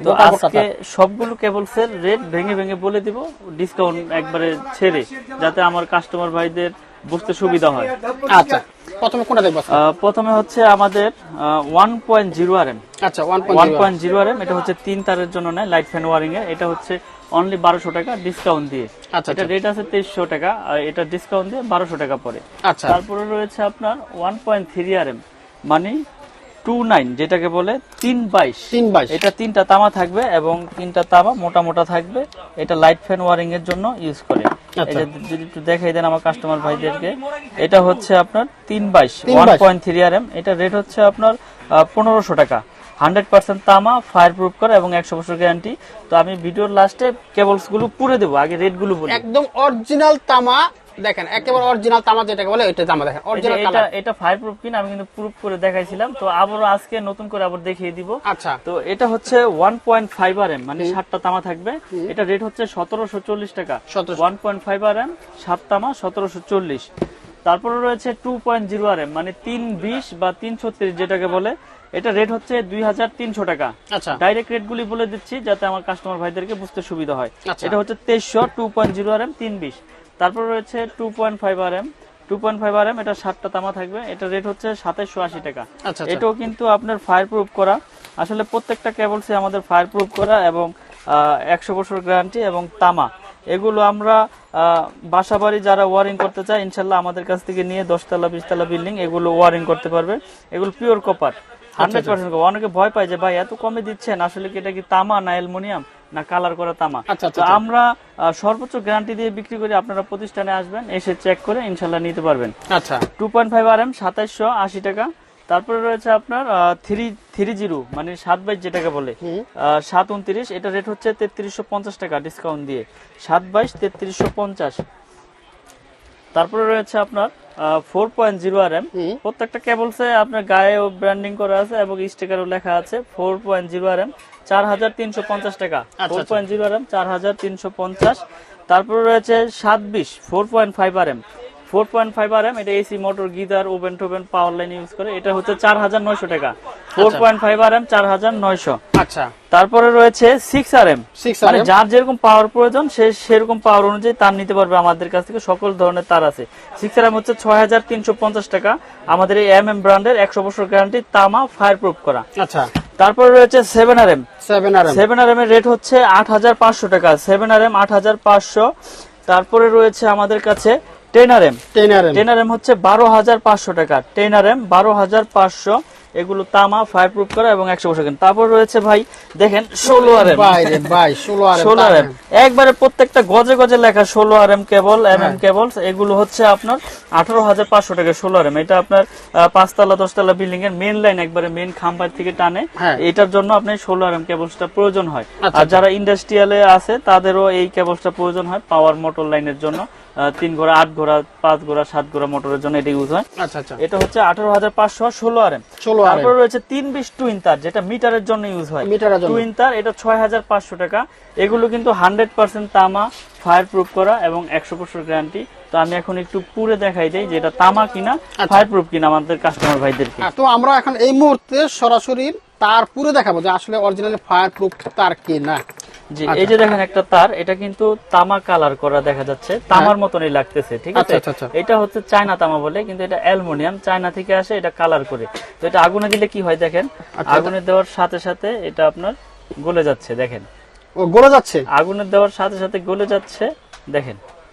তো গোটা গোটা আজকে সবগুলো কেবলস এর রেট ভেঙে ভেঙে বলে দিব ডিসকাউন্ট একবারে ছেড়ে যাতে আমার কাস্টমার ভাইদের বুঝতে সুবিধা হয়। আচ্ছা প্রথমে কোনটা দেখব প্রথমে হচ্ছে আমাদের one point zero R M আচ্ছা ওয়ান ওয়ান পয়েন্ট জিরো এটা হচ্ছে তিন তারের জন্য নেয় লাইট ফ্যান ওয়ারিং এর এটা হচ্ছে অনলি বারোশো টাকা ডিসকাউন্ট দিয়ে। আচ্ছা, এটা রেট আছে তেইশশো টাকা আর এটা ডিসকাউন্ট দিয়ে বারোশো টাকা পড়ে। আচ্ছা। তারপরে রয়েছে আপনার one point three R M মানে টু নাইন যেটাকে বলে তিন বাইশ। তিন বাইশ। এটা তিনটা তামা থাকবে এবং তিনটা তামা মোটা মোটা থাকবে। এটা লাইট ফ্যান ওয়ারিং এর জন্য ইউজ করে। আচ্ছা। যদি একটু দেখাই দেন আমার কাস্টমার ভাইদেরকে এটা হচ্ছে আপনার তিন বাইশ one point three R M এটা রেট হচ্ছে আপনার পনেরোশো টাকা। হান্ড্রেড পার্সেন্ট তামা ফায়ার প্রুফ করে এবং একশো বছর গ্যারান্টি তো আমি ভিডিওর লাস্টে কেবলসগুলো পুরে দেবো আগে রেটগুলো বলি। একদম অরিজিনাল তামা দেখেন একেবারে অরিজিনাল তামা যেটাকে বলে ওইটা তামা দেখেন অরিজিনাল এটা এটা ফায়ার প্রুফ কিনা আমি কিন্তু প্রুফ করে দেখাইছিলাম তো আবারও আজকে নতুন করে আবার দেখিয়ে দিব। আচ্ছা। তো এটা হচ্ছে one point five R M মানে সাতটা তামা থাকবে। এটা রেট হচ্ছে সতেরোশো চল্লিশ টাকা। 1700 one point five R M সাত তামা সতেরোশো চল্লিশ। তারপরে রয়েছে two point zero R M মানে তিন বিশ বা তিন ছত্রিশ যেটাকে বলে এটা রেট হচ্ছে দুই হাজার তিনশো টাকা। আচ্ছা। ডাইরেক্ট রেট গুলি বলে দিচ্ছি যাতে আমার কাস্টমার ভাইদেরকে বুঝতে সুবিধা হয়। আচ্ছা। এটা হচ্ছে তেইশশো two point zero R M তিন বিশ। তারপর রয়েছে two point five R M two point five R M এটা সাতটা তামা থাকবে। এটা রেট হচ্ছে সাতাইশশো আশি টাকা। আচ্ছা আচ্ছা। এটাও কিন্তু আপনার ফায়ার প্রুফ করা। আসলে প্রত্যেকটা কেবলসে আমাদের ফায়ার প্রুফ করা এবং একশো বছর গ্যারান্টি এবং তামা। এগুলো আমরা আহ, বাসাবাড়ি যারা ওয়ারিং করতে চায় ইনশাল্লাহ আমাদের কাছ থেকে নিয়ে দশতলা বিশতলা বিল্ডিং এগুলো ওয়ারিং করতে পারবে। এগুলো পিওর কপার হান্ড্রেড পার্সেন্ট অনেকে ভয় পায় যে ভাই এত কমে দিচ্ছেন আসলে কি এটা কি তামা না অ্যালুমিনিয়াম না কালার করা তামা? আচ্ছা, আচ্ছা, তো আচ্ছা। আমরা সর্বোচ্চ গ্যারান্টি দিয়ে বিক্রি করি আপনারা প্রতিষ্ঠানে আসবেন এসে চেক করে ইনশাল্লাহ নিতে পারবেন। আচ্ছা। Two point five R M সাতাইশশো আশি টাকা। তারপরে রয়েছে আপনার থ্রি থ্রি জিরো মানে সাত বাইশ যেটাকে বলে। সাত উনত্রিশ এটা রেট হচ্ছে তেত্রিশশো পঞ্চাশ টাকা ডিসকাউন্ট দিয়ে। সাত বাইশ তেত্রিশশো পঞ্চাশ। তারপরে রয়েছে আপনার four point zero R M প্রত্যেকটা কেবলসে আপনার গায়েও ব্র্যান্ডিং করা আছে এবং স্টিকারও লেখা আছে four point zero R M চার হাজার তিনশো পঞ্চাশ টাকা। Four. Point zero R M চার হাজার তিনশো পঞ্চাশ। তারপরে রয়েছে সাত বিশ four point five R M four point five R M এটা এসি মোটর গিজার ওভেন টোভেন পাওয়ার লাইন ইউজ করে। এটা হচ্ছে চার হাজার নয়শো টাকা। Four point five R M চার হাজার নয়শো। আচ্ছা। তারপরে রয়েছে সিক্স আর এম মানে যার যেরকম পাওয়ার প্রয়োজন সে সেরকম পাওয়ার অনুযায়ী তার নিতে পারবে আমাদের কাছ থেকে সকল ধরনের তার আছে। সিক্স আর এম হচ্ছে ছয় হাজার তিনশো পঞ্চাশ টাকা। আমাদের এই এম এম ব্র্যান্ডের একশো বছর গ্যারান্টি তামা ফায়ার প্রুফ করা। আচ্ছা। তারপরে রয়েছে seven R M seven R M seven R M এর রেট হচ্ছে আট হাজার পাঁচশো টাকা। সেভেন আর এম আট হাজার পাঁচশো। তারপরে রয়েছে আমাদের কাছে ten R M ten R M ten R M হচ্ছে বারো হাজার পাঁচশো টাকা। টেন আর এম বারো হাজার পাঁচশো এগুলো তামা ফায়ার প্রুফ করা এবং একশো বছর। তারপর রয়েছে ভাই দেখেন ষোলো আর ষোলো আর একবারে প্রত্যেকটা গজে গজে লেখা ষোলো R M cable M M cable এগুলো হচ্ছে আপনার আঠারো হাজার পাঁচশো টাকা ষোলো আর এম এটা আপনার পাঁচতলা দশতলা বিল্ডিং এর মেন লাইন একবারে মেন খাম্বার থেকে টানে। হ্যাঁ। এটার জন্য আপনার ষোলো আর এম কেবলসটা প্রয়োজন হয়। আচ্ছা, আর যারা ইন্ডাস্ট্রিয়ালে আছে তাদেরও এই কেবলসটা প্রয়োজন হয় পাওয়ার মোটর লাইনের জন্য। তিন ঘোড়া আট ঘোড়া পাঁচ ঘোড়া সাত ঘোড়া মোটরের জন্য এটা ইউজ হয়। আচ্ছা আচ্ছা। এটা হচ্ছে আঠারো হাজার পাঁচশো ষোলো আর এম। তারপরে রয়েছে তিন বিশ টুইন তার যেটা মিটারের জন্য ইউজ হয়। টুইন তার এটা ছয় হাজার পাঁচশো টাকা। এগুলো কিন্তু হান্ড্রেড পার্সেন্ট তামা ফায়ার প্রুফ করা এবং একশো বছর গ্যারান্টি তো আমি এখন একটু পুরে দেখাই দেই যে এটা তামা কিনা আচ্ছা। ফায়ার প্রুফ কিনা আমাদের কাস্টমার ভাইদেরকে। হ্যাঁ, তো আমরা এখন এই মুহূর্তে সরাসরি তার পুরো দেখাবো যে আসলে অরিজিনাল ফায়ার প্রুফ তার কি না জি এই যে দেখেন একটা তার এটা কিন্তু তামা কালার করা দেখা যাচ্ছে। তামার মতনই লাগতেছে ঠিক আছে? আচ্ছা, আচ্ছা, আচ্ছা। এটা হচ্ছে চায়না তামা বলে কিন্তু এটা অ্যালুমিনিয়াম চায়না থেকে আসে এটা কালার করে। তো এটা আগুনে দিলে কি হয় দেখেন? আচ্ছা, আগুনে দেওয়ার সাথে সাথে এটা আপনার গলে যাচ্ছে দেখেন। গলে যাচ্ছে? আগুনে দেওয়ার সাথে সাথে গলে যাচ্ছে দেখেন,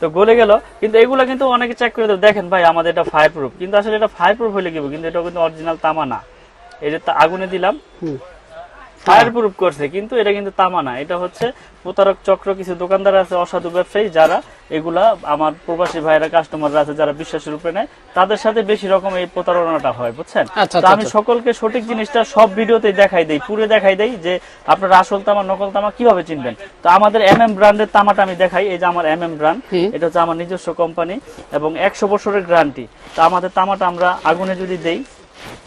তো গলে গেল। কিন্তু এগুলা কিন্তু অনেকে চেক করে দেখেন ভাই, আমাদের এটা ফায়ার প্রুফ কিন্তু আসলে এটা ফায়ার প্রুফ হলে কিন্তু এটা কিন্তু অরিজিনাল তামা না। এই যে আগুনে দিলাম। ফায়ার প্রুফ করছে কিন্তু এটা কিন্তু তামা না। এটা হচ্ছে প্রতারক চক্র কিছু দোকানদার আছে অসাধু ব্যবসায়ী যারা এগুলা আমার প্রবাসী ভাইরা কাস্টমাররা আছে যারা বিশ্বাসের উপরে নেয় তাদের সাথে বেশি রকম এই প্রতারণাটা হয় বুঝছেন? আচ্ছা, তো আচ্ছা, আমি আচ্ছা। সকলকে সঠিক জিনিসটা সব ভিডিওতেই দেখাই দেই পুরো দেখাই দেই যে আপনার আসল তামা নকল তামা কীভাবে চিনবেন? তো আমাদের এম এম ব্র্যান্ডের তামাটা আমি দেখাই এই যে আমার এম এম ব্র্যান্ড এটা হচ্ছে আমার নিজস্ব কোম্পানি এবং একশো বছরের গ্যারান্টি তো আমাদের তামাটা আমরা আগুনে যদি দেই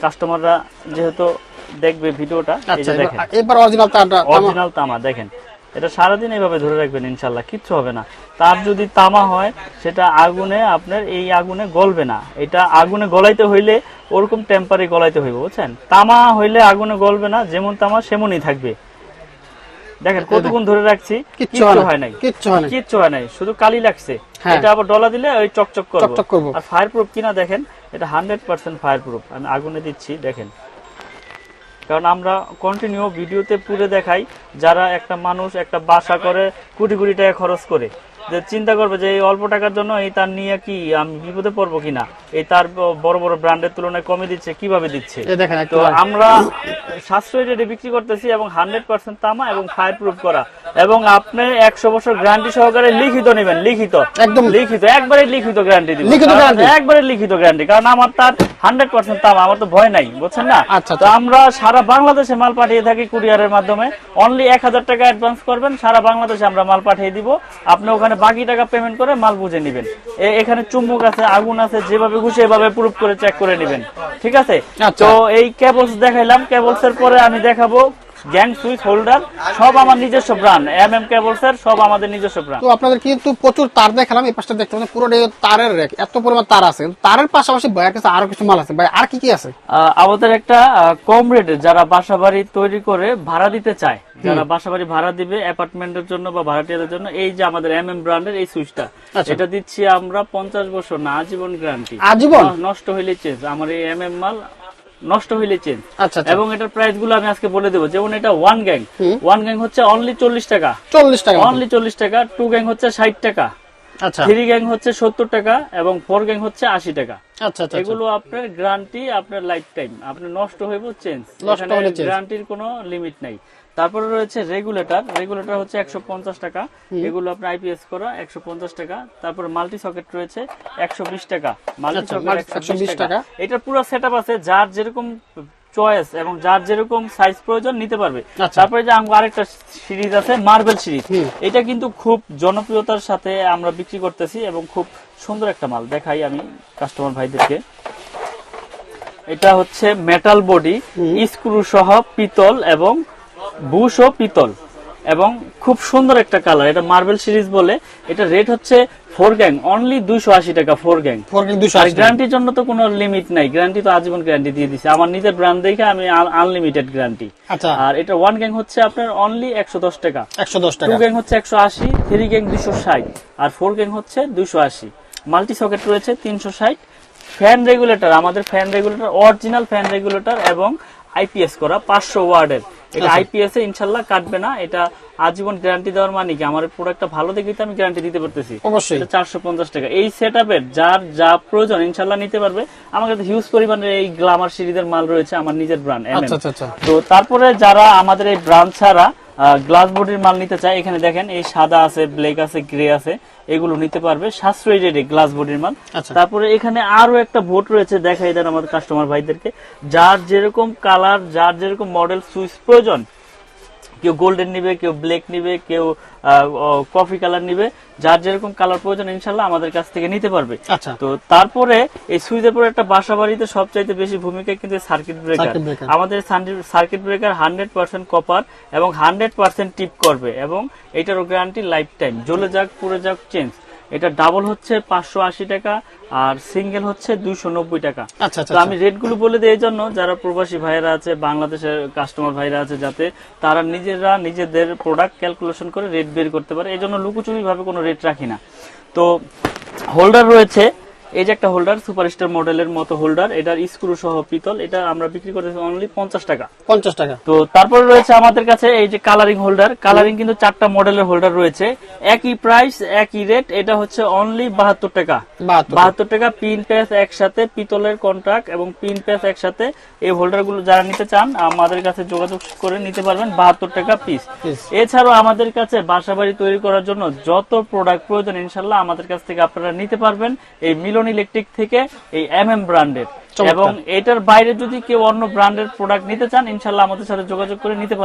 কাস্টমাররা যেহেতু দেখবে ভিডিওটা এই আচ্ছা যে দেখেন। এবার- অরিজিনাল তামা- অরিজিনাল তামা দেখেন। এটা সারাদিন এইভাবে ধরে রাখবেন ইনশাল্লাহ কিচ্ছু হবে না। তার যদি তামা হয় সেটা আগুনে আপনার এই আগুনে গলবে না। এটা আগুনে গলাইতে হইলে ওরকম টেম্পারে গলাইতে হইবে বুঝছেন? তামা হইলে আগুনে গলবে না যেমন তামা সেমনই থাকবে। দেখেন কতক্ষণ ধরে রাখছি কিচ্ছু হয় নাই। কিচ্ছু হয় নাই। কিচ্ছু হয় নাই শুধু কালি লাগছে। হ্যাঁ। এটা আবার ডলা দিলে ওই চকচক করবে। চকচক করব। আর ফায়ার প্রুফ কিনা দেখেন এটা হান্ড্রেড পার্সেন্ট ফায়ার প্রুফ আমি আগুনে দিচ্ছি দেখেন। কারণ আমরা কন্টিনিউ ভিডিওতে পুরে দেখাই যারা একটা মানুষ একটা বাসা করে কোটি কোটি টাকা খরচ করে। যে চিন্তা করবে যে এই অল্প টাকার জন্য এই তার নিয়ে কি আমি বিপদে পড়ব কিনা? এই তার বড় বড় ব্র্যান্ডের তুলনায় কমে দিচ্ছে কীভাবে দিচ্ছে? তো আমরা সাশ্রয়ী রেটে বিক্রি করতেছি এবং হান্ড্রেড পার্সেন্ট তামা এবং ফায়ার প্রুফ করা। এবং আপনি একশো বছর গ্যারান্টি সহকারে লিখিত নেবেন লিখিত। একদম। লিখিত একবারে লিখিত গ্যারান্টি দিব লিখিত guarantee? একবারে লিখিত গ্যারান্টি কারণ আমার তার হান্ড্রেড পার্সেন্ট তামা আমার তো ভয় নাই বুঝছেন না? আচ্ছা, তো আমরা সারা বাংলাদেশে মাল পাঠিয়ে থাকি কুরিয়ারের মাধ্যমে। অনলি এক হাজার টাকা অ্যাডভান্স করবেন সারা বাংলাদেশে আমরা মাল পাঠিয়ে দিব। আপনি ওখানে বাকি টাকা পেমেন্ট করে মাল বুঝে নেবেন। এখানে চুম্বক আছে আগুন আছে যেভাবে খুশি এভাবে প্রুফ করে চেক করে নেবেন। ঠিক আছে? আচ্ছা। তো এই কেবলস দেখাইলাম কেবলস এর পরে আমি দেখাবো গ্যাং সুইচ হোল্ডার। সব আমার নিজস্ব ব্র্যান্ড। এম এম কেবলস এর সব আমাদের নিজস্ব ব্র্যান্ড। তো আপনাদের কিন্তু প্রচুর তার দেখালাম। এই পাশটা দেখতে পাচ্ছেন পুরো তারের রেক এত পরিমাণ তার আছে। তারের পাশাপাশি ভাইয়ের কাছে আরও কিছু মাল আছে। ভাই আর কি কি আছে? আমাদের একটা কম রেটে যারা বাসা বাড়ি তৈরি করে ভাড়া দিতে চায় যারা বাসা বাড়ি ভাড়া দিবে অ্যাপার্টমেন্টের জন্য বা ভাড়াটিয়াদের জন্য এই যে আমাদের এম এম ব্র্যান্ডের এই সুইচটা। আচ্ছা। এটা দিচ্ছি আমরা পঞ্চাশ বছর না আজীবন গ্যারান্টি। আজীবন? নষ্ট হইলে চেঞ্জ আমার এই এম এম মাল নষ্ট হইলে চেঞ্জ আচ্ছা আচ্ছা। এবং এটার প্রাইসগুলো আমি আজকে বলে দেবো। যেমন এটা ওয়ান গ্যাং ওয়ান গ্যাং হচ্ছে অনলি চল্লিশ টাকা। চল্লিশ টাকা। অনলি চল্লিশ টাকা টু গ্যাং হচ্ছে ষাট টাকা। থ্রি গ্যাং হচ্ছে সত্তর টাকা এবং ফোর গ্যাং হচ্ছে আশি টাকা। আচ্ছা আচ্ছা এগুলো আপনার গ্যারান্টি আপনার লাইফ টাইম আপনার নষ্ট হইব চেঞ্জ। গ্যারান্টির কোনো লিমিট নাই। তারপরে রয়েছে রেগুলেটর। রেগুলেটর হচ্ছে একশো পঞ্চাশ টাকা। এগুলো আপনার আইপিএস করা একশো পঞ্চাশ টাকা। তারপরে মাল্টি সকেট রয়েছে একশো বিশ টাকা। মাল্টি আচ্ছা, সকেট একশো বিশ টাকা। এটার পুরো সেট আছে। যার যেরকম চয়েস এবং যার যেরকম সাইজ প্রয়োজন নিতে পারবে। আচ্ছা। তারপরে যে আরেকটা সিরিজ আছে মার্বেল সিরিজ এটা কিন্তু খুব জনপ্রিয়তার সাথে আমরা বিক্রি করতেছি এবং খুব সুন্দর একটা মাল। দেখাই আমি কাস্টমার ভাইদেরকে। এটা হচ্ছে মেটাল বডি স্ক্রু সহ পিতল এবং বুশ ও পিতল। এবং খুব সুন্দর একটা কালার এটা মার্বেল সিরিজ বলে। এটা রেট হচ্ছে ফোর গ্যাং অনলি দুইশো আশি টাকা ফোর গ্যাং ফোর দুশো। গ্যারান্টির জন্য তো কোনো লিমিট নাই। গ্যারান্টি তো আজীবন গ্যারান্টি দিয়ে দিছে। আমার নিজের ব্র্যান্ড দেখে আমি আনলিমিটেড গ্যারান্টি আচ্ছা। আর এটা ওয়ান গ্যাং হচ্ছে আপনার অনলি একশো দশ টাকা। একশো দশ টু টাকা গ্যাং হচ্ছে একশো আশি থ্রি গ্যাং দুশো ষাট। আর ফোর গ্যাং হচ্ছে দুশো আশি। মাল্টি সকেট রয়েছে তিনশো ষাট। ফ্যান রেগুলেটর আমাদের fan regulator original fan regulator এবং আইপিএস করা পাঁচশো ওয়ার্ডের। এটা আচ্ছা। আইপিএস এ ইনশাল্লাহ কাটবে না এটা আজীবন গ্যারান্টি দেওয়ার মানে কি আমার প্রোডাক্টটা ভালো দেখে আমি গ্যারান্টি দিতে পারতেছি। অবশ্যই। চারশো পঞ্চাশ টাকা। এই সেট যার যা প্রয়োজন ইনশাল্লাহ নিতে পারবে। আমার কাছে হিউজ পরিমাণের এই গ্লামার সিরিজের মাল রয়েছে আমার নিজের ব্র্যান্ড আচ্ছা আচ্ছা আচ্ছা। তো তারপরে যারা আমাদের এই ব্র্যান্ড ছাড়া গ্লাস বডির মাল নিতে চাই এখানে দেখেন এই সাদা আছে ব্ল্যাক আছে গ্রে আছে এগুলো নিতে পারবে সাশ্রয়ী রেটে গ্লাস বডির মাল। আচ্ছা। তারপরে এখানে আরও একটা ভোট রয়েছে দেখাই দেন আমাদের কাস্টমার ভাইদেরকে। যার যেরকম কালার যার যেরকম মডেল সুইচ প্রয়োজন কেউ গোল্ডেন নিবে কেউ ব্ল্যাক নিবে কেউ কফি কালার নিবে। যার যেরকম কালার প্রয়োজন ইনশাল্লাহ আমাদের কাছ থেকে নিতে পারবে। আচ্ছা। তো তারপরে এই সুইচের পরে একটা বাসা বাড়িতে সবচাইতে বেশি ভূমিকা কিন্তু সার্কিট ব্রেকার আমাদের circuit breaker hundred percent copper এবং হান্ড্রেড পার্সেন্ট টিপ করবে এবং এটারও গ্যারান্টি লাইফ টাইম জ্বলে যাক পুড়ে যাক চেঞ্জ এটা ডাবল হচ্ছে পাঁচশো আশি টাকা আর সিঙ্গেল হচ্ছে দুইশো নব্বই টাকা। আচ্ছা আচ্ছা তো আমি রেটগুলো বলে দিই এই জন্য যারা প্রবাসী ভাইরা আছে বাংলাদেশের কাস্টমার ভাইরা আছে যাতে তারা নিজেরা নিজেদের প্রোডাক্ট ক্যালকুলেশন করে রেট বের করতে পারে। এই জন্য লুকোচুরি ভাবে কোনো রেট রাখি না। তো হোল্ডার রয়েছে এই যে একটা হোল্ডার সুপারস্টার মডেলের মতো হোল্ডার এটার স্ক্রু সহ পিতল এটা আমরা বিক্রি করতেছি অনলি পঞ্চাশ টাকা। পঞ্চাশ টাকা। তো তারপরে রয়েছে আমাদের কাছে এই যে কালারিং হোল্ডার কালারিং কিন্তু চারটা মডেলের হোল্ডার রয়েছে। একই প্রাইস একই রেট এটা হচ্ছে অনলি বাহাত্তর টাকা। বাহাত্তর। টাকা পিন প্যাচ একসাথে পিতলের কন্ট্রাক্ট এবং পিন প্যাচ একসাথে এই হোল্ডারগুলো যারা নিতে চান আমাদের কাছে যোগাযোগ করে নিতে পারবেন বাহাত্তর টাকা পিস এছাড়াও আমাদের কাছে বাসা বাড়ি তৈরি করার জন্য যত প্রোডাক্ট প্রয়োজন ইনশাল্লাহ আমাদের কাছ থেকে আপনারা নিতে পারবেন। এই মিলন ইলেকট্রিক থেকে এই এম এম ব্র্যান্ডের এবং এটার বাইরে যদি কেউ অন্য ব্র্যান্ডের প্রোডাক্ট নিতে চান ইনশাল্লাহ আমাদের সাথে যোগাযোগ করে নিতে পারবেন